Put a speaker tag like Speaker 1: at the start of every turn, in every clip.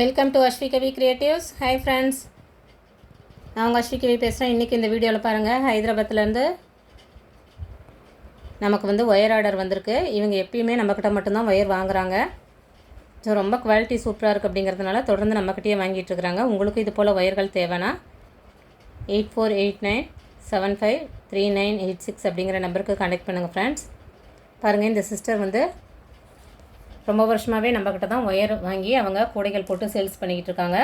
Speaker 1: Welcome to Ashvi Kavi creatives hi friends நான் உங்கள் அஸ்வி கவி பேசுகிறேன் இன்றைக்கி இந்த வீடியோவில் பாருங்கள் ஹைதராபாத்லேருந்து நமக்கு வந்து ஒயர் ஆர்டர் வந்திருக்கு. இவங்க எப்பயுமே நம்மக்கிட்ட மட்டும்தான் ஒயர் வாங்குறாங்க. ஸோ ரொம்ப குவாலிட்டி சூப்பராக இருக்குது அப்படிங்கிறதுனால தொடர்ந்து நம்மக்கிட்டேயே வாங்கிட்டு இருக்கிறாங்க. உங்களுக்கு இது போல் ஒயர்கள் தேவைன்னா eight four eight nine seven five three nine eight six அப்படிங்கிற நம்பருக்கு கான்டெக்ட் பண்ணுங்கள் ஃப்ரெண்ட்ஸ் பாருங்கள் இந்த சிஸ்டர் வந்து ரொம்ப வருஷமாகவே நம்மக்கிட்ட தான் ஒயர் வாங்கி அவங்க கூடைகள் போட்டு சேல்ஸ் பண்ணிக்கிட்டு இருக்காங்க.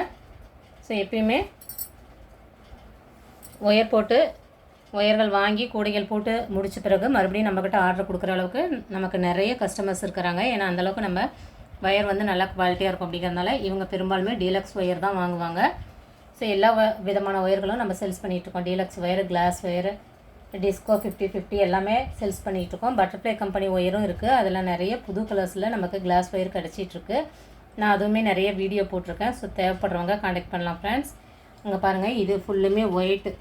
Speaker 1: ஸோ எப்பயுமே ஒயர் போட்டு ஒயர்கள் வாங்கி கூடைகள் போட்டு முடிச்ச பிறகு மறுபடியும் நம்மக்கிட்ட ஆர்டர் கொடுக்குற அளவுக்கு நமக்கு நிறைய கஸ்டமர்ஸ் இருக்கிறாங்க. ஏன்னா அந்தளவுக்கு நம்ம ஒயர் வந்து நல்லா குவாலிட்டியாக இருக்கும் அப்படிங்கிறதுனால இவங்க பெரும்பாலுமே டீலக்ஸ் ஒயர் தான் வாங்குவாங்க. ஸோ எல்லா வ- விதமான ஒயர்களும் நம்ம சேல்ஸ் பண்ணிகிட்ருக்கோம் deluxe wire glass wire disco fifty fifty எல்லாமே சேல்ஸ் பண்ணிகிட்ருக்கோம் பட்டர்ஃப்ளை கம்பெனி ஒயரும் இருக்குது அதில் நிறைய புது கலர்ஸில் நமக்கு கிளாஸ் ஒயர் கிடச்சிட்ருக்கு. நான் அதுவுமே நிறைய வீடியோ போட்டிருக்கேன். ஸோ தேவைப்படுறவங்க காண்டாக்ட் பண்ணலாம் ஃப்ரெண்ட்ஸ் இங்கே பாருங்கள் இது ஃபுல்லுமே ஒயிட்டு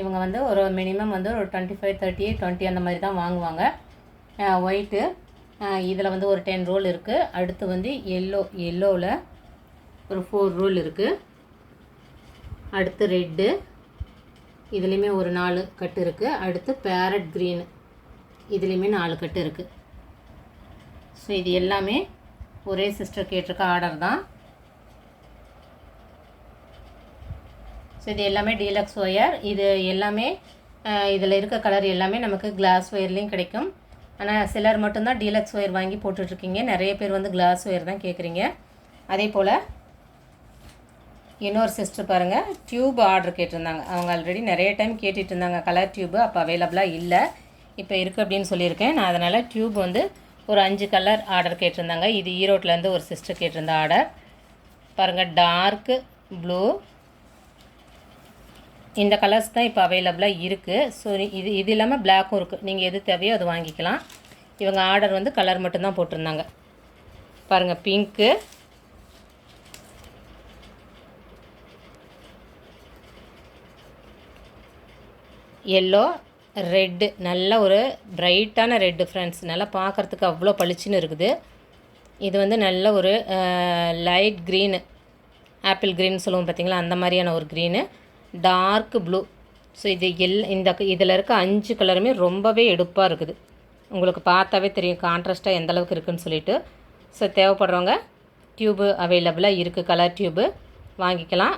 Speaker 1: இவங்க வந்து ஒரு மினிமம் வந்து ஒரு டுவெண்ட்டி ஃபைவ் தேர்ட்டி டுவெண்ட்டி அந்த மாதிரி தான் வாங்குவாங்க. ஒயிட்டு இதில் வந்து ஒரு டென் ரோல் இருக்குது அடுத்து வந்து எல்லோ எல்லோவில் ஒரு ஃபோர் ரோல் இருக்குது அடுத்து ரெட்டு இதுலேயுமே ஒரு நாலு கட்டு இருக்குது அடுத்து பேரட் க்ரீனு இதுலேயுமே நாலு கட்டு இருக்குது ஸோ இது எல்லாமே ஒரே சிஸ்டர் கேட்டிருக்க ஆர்டர் தான். ஸோ இது எல்லாமே டீலக்ஸ் ஒயர் இது எல்லாமே இதில் இருக்க கலர் எல்லாமே நமக்கு கிளாஸ் ஒயர்லேயும் கிடைக்கும். ஆனால் சிலர் மட்டும்தான் டீலக்ஸ் ஒயர் வாங்கி போட்டுட்ருக்கீங்க நிறைய பேர் வந்து கிளாஸ் ஒயர் தான் கேட்குறீங்க அதே போல் இன்னொரு சிஸ்டர் பாருங்கள் டியூப் ஆர்டர் கேட்டிருந்தாங்க. அவங்க ஆல்ரெடி நிறைய டைம் கேட்டுட்டு இருந்தாங்க கலர் டியூப் அப்போ அவைலபிளாக இல்லை. இப்போ இருக்குது அப்படின்னு சொல்லியிருக்கேன். நான் அதனால் டியூப் வந்து ஒரு அஞ்சு கலர் ஆர்டர் கேட்டிருந்தாங்க. இது ஈரோட்டிலேருந்து ஒரு சிஸ்டர் கேட்டிருந்த ஆர்டர் பாருங்கள் டார்க்கு ப்ளூ இந்த கலர்ஸ் தான் இப்போ அவைலபிளாக இருக்குது ஸோ இது இது இல்லாமல் பிளாக்கும் இருக்குது நீங்கள் எது தேவையோ அது வாங்கிக்கலாம். இவங்க ஆர்டர் வந்து கலர் மட்டும்தான் போட்டிருந்தாங்க. பாருங்கள் பிங்க்கு எல்லோ ரெட்டு நல்ல ஒரு பிரைட்டான ரெட்டு ஃப்ரெண்ட்ஸ் நல்லா பார்க்குறதுக்கு அவ்வளோ பளிச்சுன்னு இருக்குது. இது வந்து நல்ல ஒரு லைட் க்ரீனு ஆப்பிள் க்ரீன் சொல்லுவோம் பார்த்தீங்களா? அந்த மாதிரியான ஒரு க்ரீனு டார்க் ப்ளூ ஸோ இது எல் இந்த இதில் இருக்க அஞ்சு கலருமே ரொம்பவே எடுப்பாக இருக்குது. உங்களுக்கு பார்த்தாவே தெரியும் கான்ட்ராஸ்ட்டாக எந்த அளவுக்கு இருக்குன்னு சொல்லிட்டு. ஸோ தேவைப்படுறவங்க டியூபு அவைலபிளாக இருக்குது கலர் டியூபு வாங்கிக்கலாம்.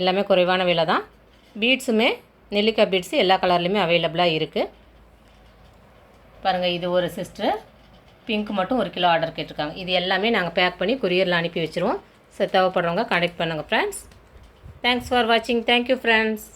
Speaker 1: எல்லாமே குறைவான விலை தான் பீட்ஸுமே நெல்லிக்காய் பீட்ஸு எல்லா கலர்லேயுமே அவைலபிளாக இருக்குது பாருங்கள் இது ஒரு சிஸ்டர் பிங்க் மட்டும் ஒரு கிலோ ஆர்டர் கேட்டிருக்காங்க. இது எல்லாமே நாங்கள் பேக் பண்ணி கொரியரில் அனுப்பி வச்சுருவோம். ஸோ தேவைப்படுறவங்க கனெக்ட் பண்ணுங்கள் ஃப்ரெண்ட்ஸ் தேங்க்ஸ் ஃபார் வாட்சிங் தேங்க்யூ ஃப்ரெண்ட்ஸ்